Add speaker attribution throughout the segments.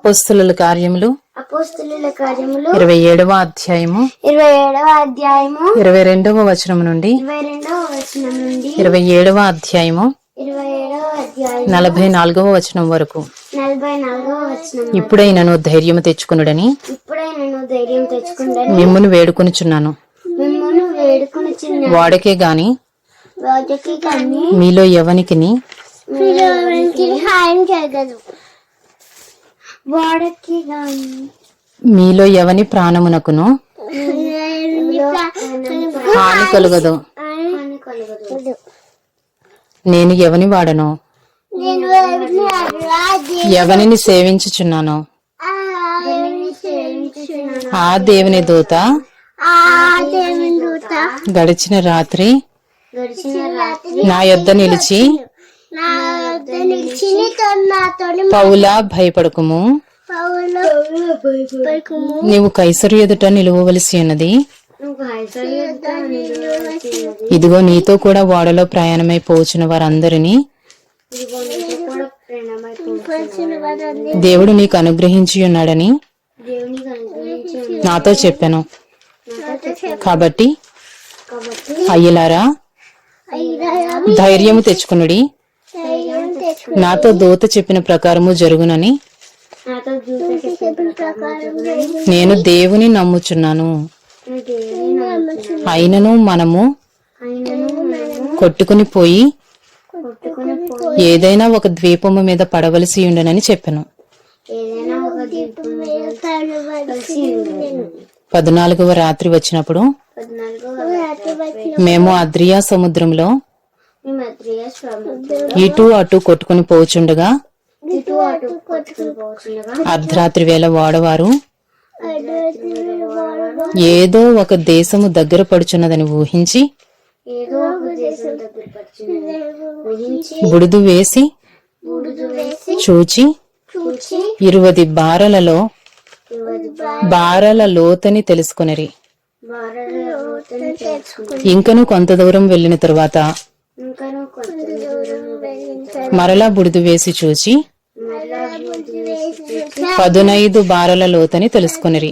Speaker 1: అపోస్తుల కార్యములు.
Speaker 2: అపోస్తుల కార్యములు.
Speaker 1: ఇరవై ఏడవ అధ్యాయము.
Speaker 2: ఇరవై ఏడవ అధ్యాయము.
Speaker 1: ఇరవై రెండవ వచనం నుండి.
Speaker 2: ఇరవై రెండవ వచనం నుండి.
Speaker 1: ఇరవై ఏడవ అధ్యాయము.
Speaker 2: ఇరవై ఏడవ అధ్యాయం
Speaker 1: నలభై నాలుగవ వచనం వరకు.
Speaker 2: నలభై నాలుగవ వచనం
Speaker 1: ఇప్పుడైనను ధైర్యము తెచ్చుకునుడని.
Speaker 2: ఇప్పుడే నేను ధైర్యం తెచ్చుకుంటాను
Speaker 1: మిమ్మును వేడుకొనుచున్నాను.
Speaker 2: మిమ్మల్ని వేడుకొని చిన్న
Speaker 1: వాడకే గాని.
Speaker 2: వాటికి కానీ
Speaker 1: మీలో ఎవనికిని.
Speaker 2: మీరు ఎవరికి హాయం చేయగలరు
Speaker 1: మీలో ఎవని ప్రాణమునకును హాని కలుగదు. నేను ఎవని వాడను? ఎవనిని సేవించుచున్నాను? ఆ దేవుని దూత గడిచిన రాత్రి నా యొద్ నిలిచి పౌలా భయపడకుము? నీవు కైసరు ఎదుట నిలువవలసి ఉన్నది. ఇదిగో నీతో కూడా ఓడలో ప్రయాణమై పోచున్న వారందరినీ దేవుడు నీకు అనుగ్రహించి ఉన్నాడని నాతో చెప్పాను. కాబట్టి అయ్యలారా
Speaker 2: అయ్యా
Speaker 1: ధైర్యము తెచ్చుకునుడి. నాతో దూత చెప్పిన ప్రకారము జరుగునని నేను దేవుని నమ్ముచున్నాను. అయినను మనము కొట్టుకుని పోయి ఏదైనా ఒక ద్వీపము మీద పడవలసి ఉండనని చెప్పాను. పద్నాలుగవ రాత్రి వచ్చినప్పుడు మేము అద్రియా సముద్రంలో ఇటు అటు కొట్టుకుని పోచుండగా అర్ధరాత్రి వేళ వాడవారు. ఏదో ఒక దేశము దగ్గర పడుచున్నదని ఊహించి బుడుదు వేసి చూచి ఇరువది బారలలో బారల లోతని తెలుసుకునరి. ఇంకను కొంత దూరం వెళ్ళిన తరువాత మరలా బుడిదు వేసి చూచి పదునైదు బారల లోతని తెలుసుకునిరి.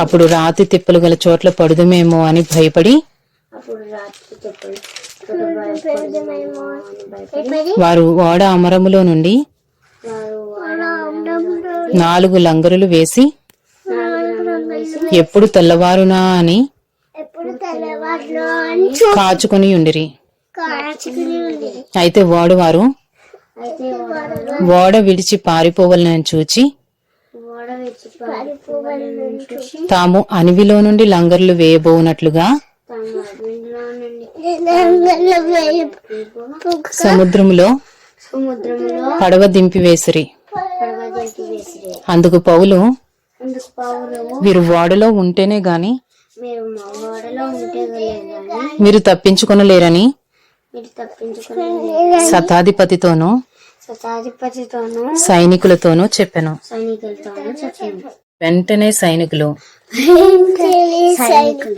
Speaker 1: అప్పుడు రాతి తిప్పలు గల చోట్ల పడుదుమేమో అని భయపడి వారు ఓడ అమరములో నుండి నాలుగు లంగరులు వేసి ఎప్పుడు తెల్లవారునా అని కాచుకుని ఉండిరి. అయితే
Speaker 2: వాడు వారు
Speaker 1: ఓడ విడిచి పారిపోవాలని చూచి తాము అనివిలో నుండి లంగర్లు వేయబోనట్లుగా సముద్రములో పడవ దింపి వేసిరి. అందుకు పౌలు మీరు ఓడలో ఉంటేనే గాని
Speaker 2: మీరు
Speaker 1: తప్పించుకునలేరని శతాధిపతితోనూ
Speaker 2: శతాధిపతితోనూ
Speaker 1: సైనికులతోనూ చెప్పెను.
Speaker 2: సైనికులతోనూ
Speaker 1: వెంటనే సైనికులు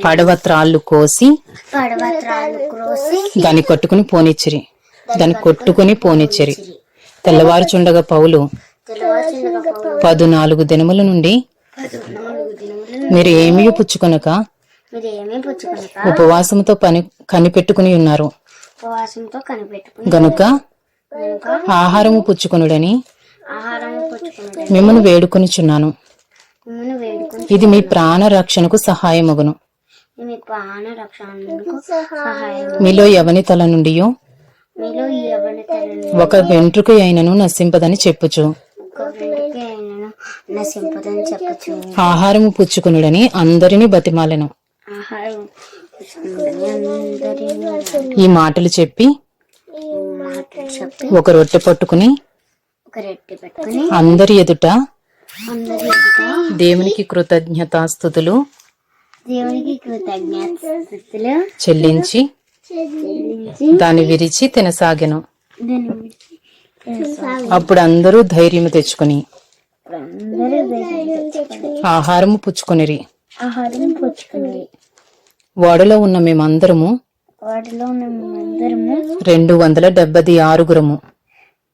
Speaker 1: పడవ త్రాళ్ళు కోసి
Speaker 2: పడవ త్రాళ్ళు క్రోసి
Speaker 1: దాన్ని కొట్టుకుని పోనిచ్చిరి. దాన్ని కొట్టుకుని పోనిచ్చిరి. తెల్లవారుచుండగా పౌలు పదునాలుగు దినముల నుండి మీరు ఏమీ పుచ్చుకొనక ఉపవాసముతో పని కనిపెట్టుకుని ఉన్నారు.
Speaker 2: ఉపవాసంతో
Speaker 1: గనుక ఆహారము పుచ్చుకొనుడని మిమ్మను వేడుకొనిచున్నాను. ఇది మీ ప్రాణ రక్షణకు సహాయమగును. మీలో ఎవని తల నుండి ఒక వెంట్రుకు అయినను నశింపదని చెప్పుచు. ఆహారము పుచ్చుకునుడని అందరిని బతిమాలను. ఈ మాటలు చెప్పి ఒక రొట్టె పట్టుకుని అందరి ఎదుట దేవునికి కృతజ్ఞతాస్థుతులు
Speaker 2: దేవునికి కృతజ్ఞతలు
Speaker 1: చెల్లించి దాన్ని విరిచి తినసాగెను. అప్పుడు అందరూ ధైర్యము తెచ్చుకుని
Speaker 2: అందరూ ధైర్యం తెచ్చుకుని
Speaker 1: ఆహారము పుచ్చుకొనిరి.
Speaker 2: ఆహారం పుచ్చుకుని
Speaker 1: ఓడలో ఉన్న మేమందరము
Speaker 2: వాటిలో మేమందరము
Speaker 1: రెండు వందల డెబ్బది ఆరుగురము.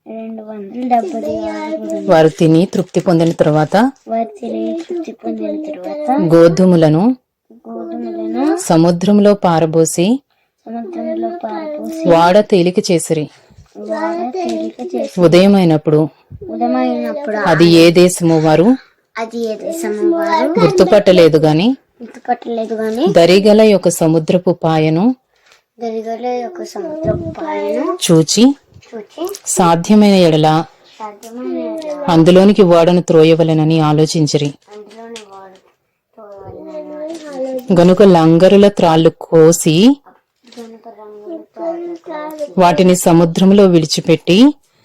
Speaker 2: రెండు వందల డెబ్బై ఆరు
Speaker 1: వారు తిని తృప్తి పొందిన తరువాత
Speaker 2: వారి తిరిగి తృప్తి పొందిన తర్వాత
Speaker 1: గోధుమలను
Speaker 2: గోధుమలను
Speaker 1: సముద్రంలో పారబోసి
Speaker 2: సముద్రంలో
Speaker 1: వాడ తేలిక చేసిరి.
Speaker 2: వాడ తేలిక చేసి
Speaker 1: ఉదయమైనప్పుడు
Speaker 2: ఉదయమైనప్పుడు
Speaker 1: అది ఏ దేశము వారు
Speaker 2: అది ఏ దేశము వారు
Speaker 1: గుర్తుపట్టలేదు గాని
Speaker 2: గుర్తుపట్టలేదు గాని
Speaker 1: దరిగల యొక్క సముద్రపు పాయను
Speaker 2: పాయను
Speaker 1: చూచి
Speaker 2: చూచి
Speaker 1: సాధ్యమైన ఎడల
Speaker 2: సాధ్యమైన
Speaker 1: అందులోనికి ఓడను త్రోయవలెనని ఆలోచించిరి.
Speaker 2: అందులోని వాడు
Speaker 1: గనుక లంగరుల త్రాళ్ళు కోసి
Speaker 2: గనుక రంగులు త్రాళ్ళు
Speaker 1: వాటిని సముద్రంలో విడిచిపెట్టి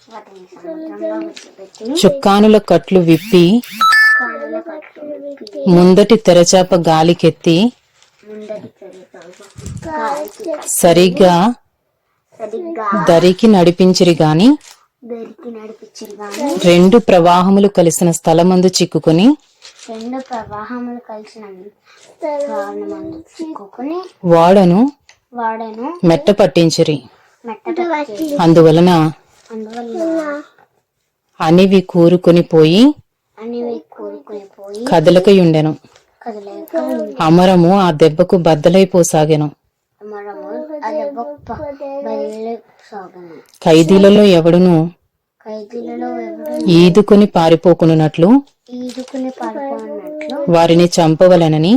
Speaker 2: వాటిని సముద్రంలో విడిచిపెట్టి
Speaker 1: చుక్కానుల కట్లు విప్పి
Speaker 2: కాళ్ళ కట్లు విప్పి
Speaker 1: ముందటి తెరచాప గాలికెత్తి
Speaker 2: సరిగా
Speaker 1: దరికి నడిపించిరి గాని రెండు ప్రవాహములు కలిసిన స్థలమందు చిక్కుకొని
Speaker 2: రెండు ప్రవాహములు కలిసిన చిక్కుకొని
Speaker 1: వాడను
Speaker 2: వాడను
Speaker 1: మెట్ట పట్టించిరి. అందువలన అనివి కూరుకొని పోయి కదలకయుండెను. అమరము ఆ దెబ్బకు బద్దలైపోసాగాను. ఖైదీలలో ఎవడును ఈదుకుని
Speaker 2: పారిపోకునున్నట్లు
Speaker 1: వారిని చంపవలనని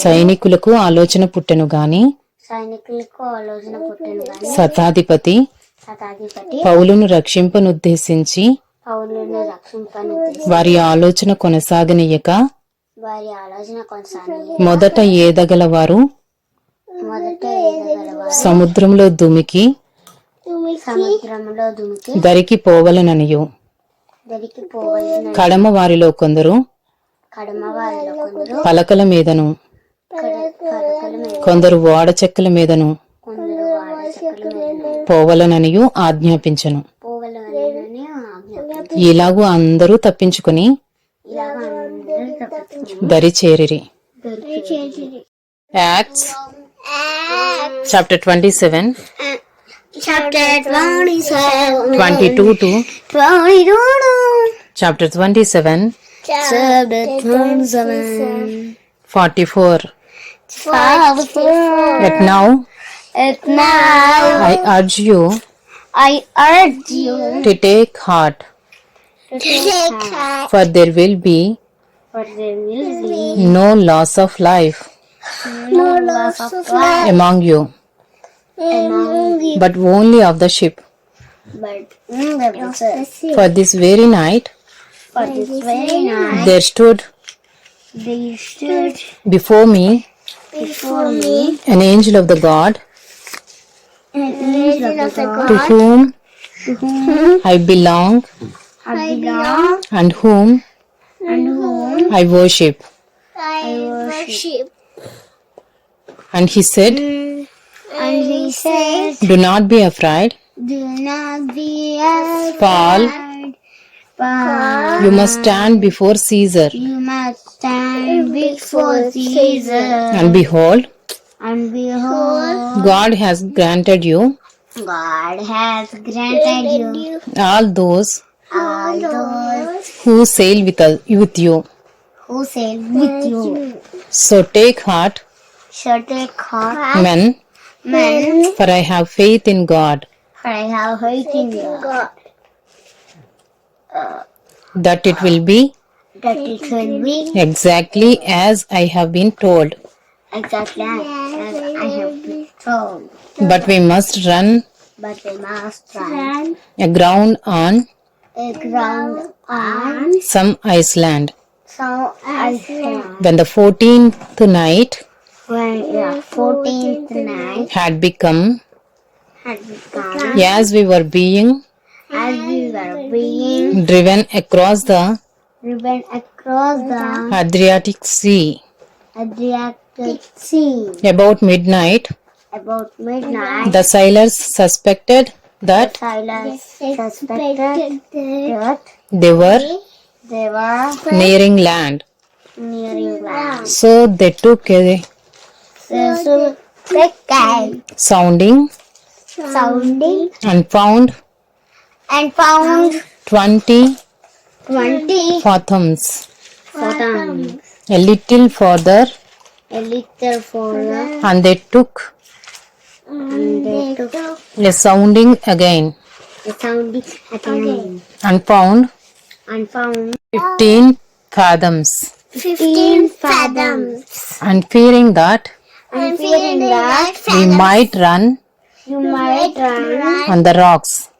Speaker 1: సైనికులకు ఆలోచన పుట్టెను గాని శతాధిపతి పౌలును రక్షింపనుద్దేశించి వారి ఆలోచన కొనసాగనీయక.
Speaker 2: వారి ఆలోచన కొనసాగి
Speaker 1: మొదట ఏదగల వారు సముద్రంలో దుమికి
Speaker 2: సముద్రంలో దుమికి
Speaker 1: దరికి పోవలననియు.
Speaker 2: దరికి
Speaker 1: కడమ వారిలో కొందరు
Speaker 2: కడమ వారిలో కొందరు
Speaker 1: పలకల మీదను. కొందరు ఓడ చెక్కల మీదను. పోవలననియు ఆజ్ఞాపించను. ఇలాగూ అందరూ తప్పించుకుని దరి చేరిరి. Acts chapter twenty seven
Speaker 2: twenty
Speaker 1: two to chapter twenty seven forty four at now
Speaker 2: at now
Speaker 1: I urge you
Speaker 2: I urge you
Speaker 1: to take heart,
Speaker 2: to take heart,
Speaker 1: for there will be
Speaker 2: for there will be
Speaker 1: no loss of life
Speaker 2: no loss of life
Speaker 1: among you, but only of the ship.
Speaker 2: but only of the ship.
Speaker 1: For this very night,
Speaker 2: For this very night,
Speaker 1: there stood
Speaker 2: they stood
Speaker 1: before me
Speaker 2: before me
Speaker 1: an angel of the God to whom I belong
Speaker 2: I belong
Speaker 1: and whom
Speaker 2: and whom
Speaker 1: I worship.
Speaker 2: I worship.
Speaker 1: And he said,
Speaker 2: And he said,
Speaker 1: Do not be afraid,
Speaker 2: Do not be afraid. Paul.
Speaker 1: You must stand before Caesar.
Speaker 2: You must stand before Caesar.
Speaker 1: And behold,
Speaker 2: And behold,
Speaker 1: God has granted you.
Speaker 2: God has granted you
Speaker 1: all those
Speaker 2: all those
Speaker 1: who sail with, us, with you.
Speaker 2: who sail with you.
Speaker 1: So take heart,
Speaker 2: So take heart,
Speaker 1: men,
Speaker 2: men,
Speaker 1: for I have faith in God,
Speaker 2: for I have faith in God.
Speaker 1: that it will be
Speaker 2: That it will be
Speaker 1: exactly as I have been told.
Speaker 2: Exactly. As I have been told.
Speaker 1: But we must run.
Speaker 2: But we must run.
Speaker 1: Aground on.
Speaker 2: A ground on
Speaker 1: some Iceland.
Speaker 2: so I can.
Speaker 1: When the fourteenth night
Speaker 2: When the fourteenth night.
Speaker 1: had become,
Speaker 2: had become,
Speaker 1: as we were being
Speaker 2: as we were being
Speaker 1: driven across the
Speaker 2: driven across the
Speaker 1: Adriatic Sea,
Speaker 2: Adriatic Sea
Speaker 1: about midnight,
Speaker 2: about midnight,
Speaker 1: the sailors suspected that
Speaker 2: sailors suspected that
Speaker 1: they were
Speaker 2: they were
Speaker 1: nearing land.
Speaker 2: nearing land.
Speaker 1: So they took a
Speaker 2: So, so they came
Speaker 1: sounding
Speaker 2: sounding
Speaker 1: and found
Speaker 2: and found
Speaker 1: 20
Speaker 2: twenty
Speaker 1: fathoms.
Speaker 2: fathoms.
Speaker 1: A little further,
Speaker 2: A little further,
Speaker 1: and they took.
Speaker 2: And they took
Speaker 1: a sounding again.
Speaker 2: The sounding again.
Speaker 1: And found
Speaker 2: and found
Speaker 1: 15 fathoms.
Speaker 2: fifteen fathoms.
Speaker 1: And fearing that
Speaker 2: And fearing that
Speaker 1: we might run
Speaker 2: you might run
Speaker 1: on the rocks,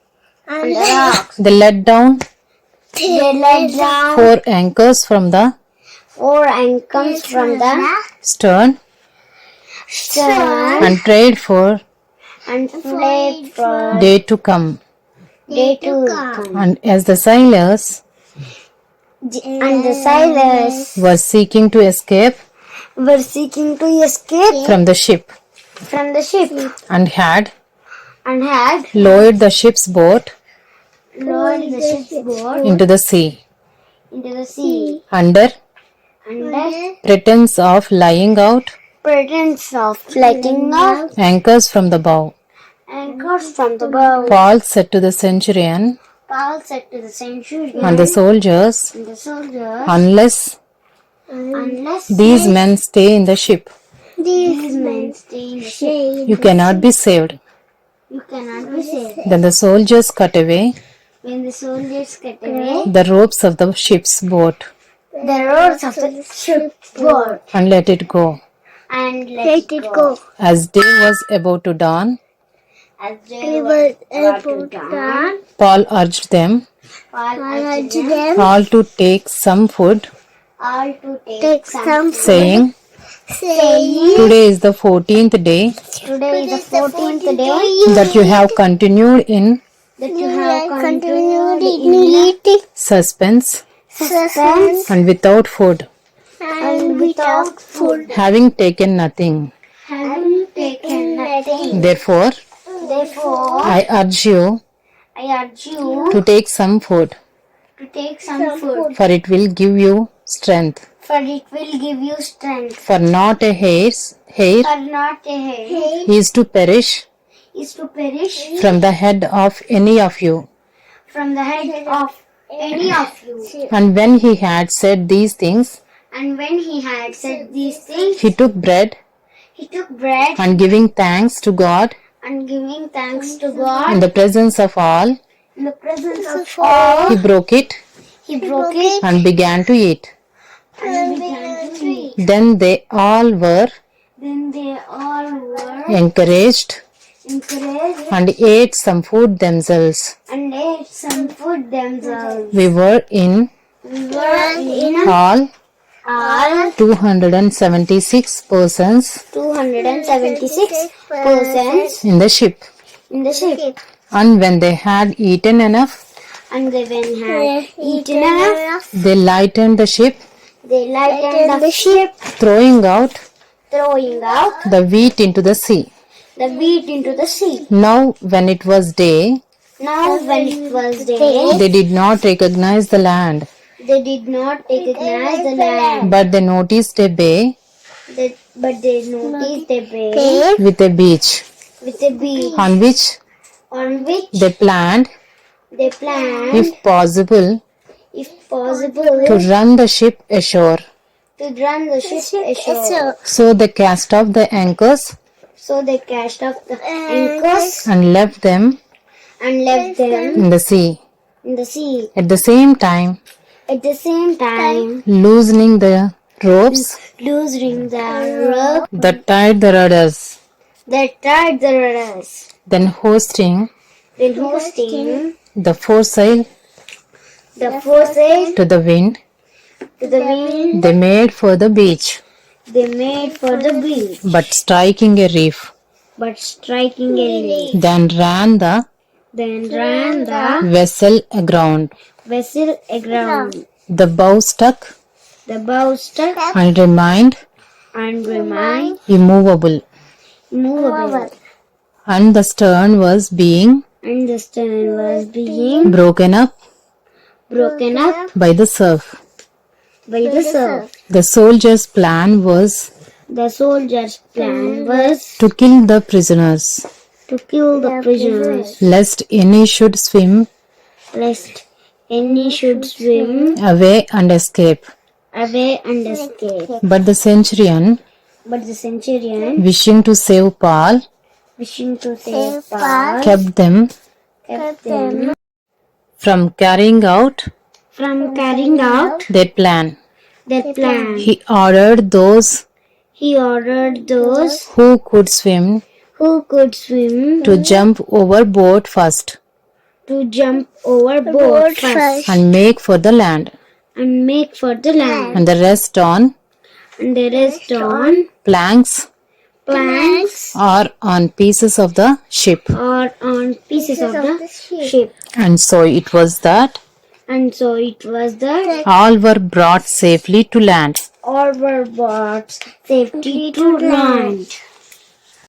Speaker 2: on the rocks,
Speaker 1: they let down
Speaker 2: they let down
Speaker 1: four anchors from the
Speaker 2: four anchors from the
Speaker 1: stern
Speaker 2: stern
Speaker 1: and prayed for
Speaker 2: and fled for
Speaker 1: day to come.
Speaker 2: day to come.
Speaker 1: And as the sailors
Speaker 2: And the sailors
Speaker 1: were seeking to escape
Speaker 2: were seeking to escape
Speaker 1: from the ship.
Speaker 2: from the ship.
Speaker 1: And had
Speaker 2: and had
Speaker 1: lowered the ship's boat
Speaker 2: lowered the ship's boat
Speaker 1: into the sea.
Speaker 2: into the sea.
Speaker 1: Under
Speaker 2: under
Speaker 1: pretense of lying out.
Speaker 2: pretense of letting out.
Speaker 1: anchors from the bow.
Speaker 2: anchors from the bow.
Speaker 1: Paul said to the centurion.
Speaker 2: Paul said to the centurion.
Speaker 1: And the soldiers,
Speaker 2: and the soldiers,
Speaker 1: Unless
Speaker 2: unless
Speaker 1: these men stay in the ship,
Speaker 2: these men stay in the ship,
Speaker 1: you cannot be saved.
Speaker 2: you cannot be saved.
Speaker 1: Then the soldiers cut away.
Speaker 2: When the soldiers cut away
Speaker 1: the ropes of the ship's boat
Speaker 2: the ropes of the ship's boat
Speaker 1: and let it go.
Speaker 2: and let, it go.
Speaker 1: As day was about to dawn,
Speaker 2: As they were about to dawn,
Speaker 1: Paul urged them
Speaker 2: Paul urged them
Speaker 1: all to take some food,
Speaker 2: all to take, some
Speaker 1: saying,
Speaker 2: saying,
Speaker 1: Today is the fourteenth day.
Speaker 2: Today is the fourteenth day
Speaker 1: that you have continued in
Speaker 2: that you have continued in eating
Speaker 1: suspense
Speaker 2: suspense
Speaker 1: and without food,
Speaker 2: and without food,
Speaker 1: having taken nothing.
Speaker 2: having taken nothing.
Speaker 1: Therefore,
Speaker 2: Therefore,
Speaker 1: I urge you
Speaker 2: I urge you
Speaker 1: to take some food,
Speaker 2: to take some food,
Speaker 1: for it will give you strength.
Speaker 2: for it will give you strength.
Speaker 1: For not a hair's hair
Speaker 2: For not a hair
Speaker 1: is to perish
Speaker 2: is to perish
Speaker 1: from the head of any of you.
Speaker 2: from the head of any of you.
Speaker 1: And when he had said these things,
Speaker 2: And when he had said these things,
Speaker 1: he took bread
Speaker 2: he took bread
Speaker 1: and giving thanks to God
Speaker 2: and giving thanks to God
Speaker 1: in the presence of all,
Speaker 2: in the presence of all,
Speaker 1: he broke it
Speaker 2: he broke it
Speaker 1: and began to eat.
Speaker 2: and began to eat.
Speaker 1: Then they all were
Speaker 2: Then they all were
Speaker 1: encouraged
Speaker 2: encouraged
Speaker 1: and ate some food themselves.
Speaker 2: and ate some food themselves.
Speaker 1: We were in
Speaker 2: We were in
Speaker 1: all
Speaker 2: all
Speaker 1: 276 persons
Speaker 2: 276 persons
Speaker 1: in the ship.
Speaker 2: in the ship.
Speaker 1: And when they had eaten enough,
Speaker 2: And they when had eaten enough,
Speaker 1: they lightened the ship,
Speaker 2: they lightened the ship,
Speaker 1: throwing out
Speaker 2: throwing out
Speaker 1: the wheat into the sea.
Speaker 2: The wheat into the sea.
Speaker 1: Now, when it was day,
Speaker 2: Now, when it was day,
Speaker 1: they did not recognize the land,
Speaker 2: they did not recognize the land,
Speaker 1: but they noticed a bay
Speaker 2: they, but they noticed a bay
Speaker 1: with a beach
Speaker 2: with a beach
Speaker 1: on which
Speaker 2: on which
Speaker 1: they planned,
Speaker 2: they planned,
Speaker 1: if possible,
Speaker 2: if possible,
Speaker 1: to run the ship ashore.
Speaker 2: to run the ship ashore.
Speaker 1: So they cast off the anchors
Speaker 2: So they cast off the anchors
Speaker 1: and left them
Speaker 2: and left them
Speaker 1: in the sea.
Speaker 2: in the sea.
Speaker 1: At the same time,
Speaker 2: At the same time,
Speaker 1: loosening the ropes.
Speaker 2: loosening the rope
Speaker 1: that tied the rudders,
Speaker 2: that tied the rudders,
Speaker 1: then hoisting
Speaker 2: then hosting
Speaker 1: the foresail
Speaker 2: the foresail
Speaker 1: to the wind,
Speaker 2: to the wind.
Speaker 1: they made for the beach,
Speaker 2: They made for the beach,
Speaker 1: but striking a reef,
Speaker 2: but striking a reef.
Speaker 1: then ran the
Speaker 2: Then ran the
Speaker 1: vessel aground.
Speaker 2: vessel aground.
Speaker 1: The bow stuck
Speaker 2: The bow stuck
Speaker 1: and remained
Speaker 2: and remained
Speaker 1: immovable,
Speaker 2: movable,
Speaker 1: and the stern was being
Speaker 2: and the stern was being
Speaker 1: broken up
Speaker 2: broken up
Speaker 1: by the surf.
Speaker 2: By the surf.
Speaker 1: The soldiers' plan was
Speaker 2: The soldiers' plan was
Speaker 1: to kill the prisoners
Speaker 2: to kill the prisoners,
Speaker 1: lest any should swim
Speaker 2: lest any should swim
Speaker 1: away and escape.
Speaker 2: away and escape.
Speaker 1: But the centurion,
Speaker 2: But the centurion,
Speaker 1: wishing to save Paul,
Speaker 2: wishing to save Paul,
Speaker 1: kept them
Speaker 2: kept them
Speaker 1: from carrying out
Speaker 2: from carrying out
Speaker 1: their plan.
Speaker 2: their plan.
Speaker 1: He ordered those
Speaker 2: He ordered those
Speaker 1: who could swim
Speaker 2: who could swim
Speaker 1: to jump overboard first
Speaker 2: to jump overboard first
Speaker 1: and make for the land,
Speaker 2: and make for the land.
Speaker 1: and the rest on
Speaker 2: And the rest on
Speaker 1: planks
Speaker 2: planks
Speaker 1: or on pieces of the ship.
Speaker 2: or on pieces of the ship.
Speaker 1: And so it was that
Speaker 2: And so it was that
Speaker 1: all were brought safely to land.
Speaker 2: all were brought safety to land.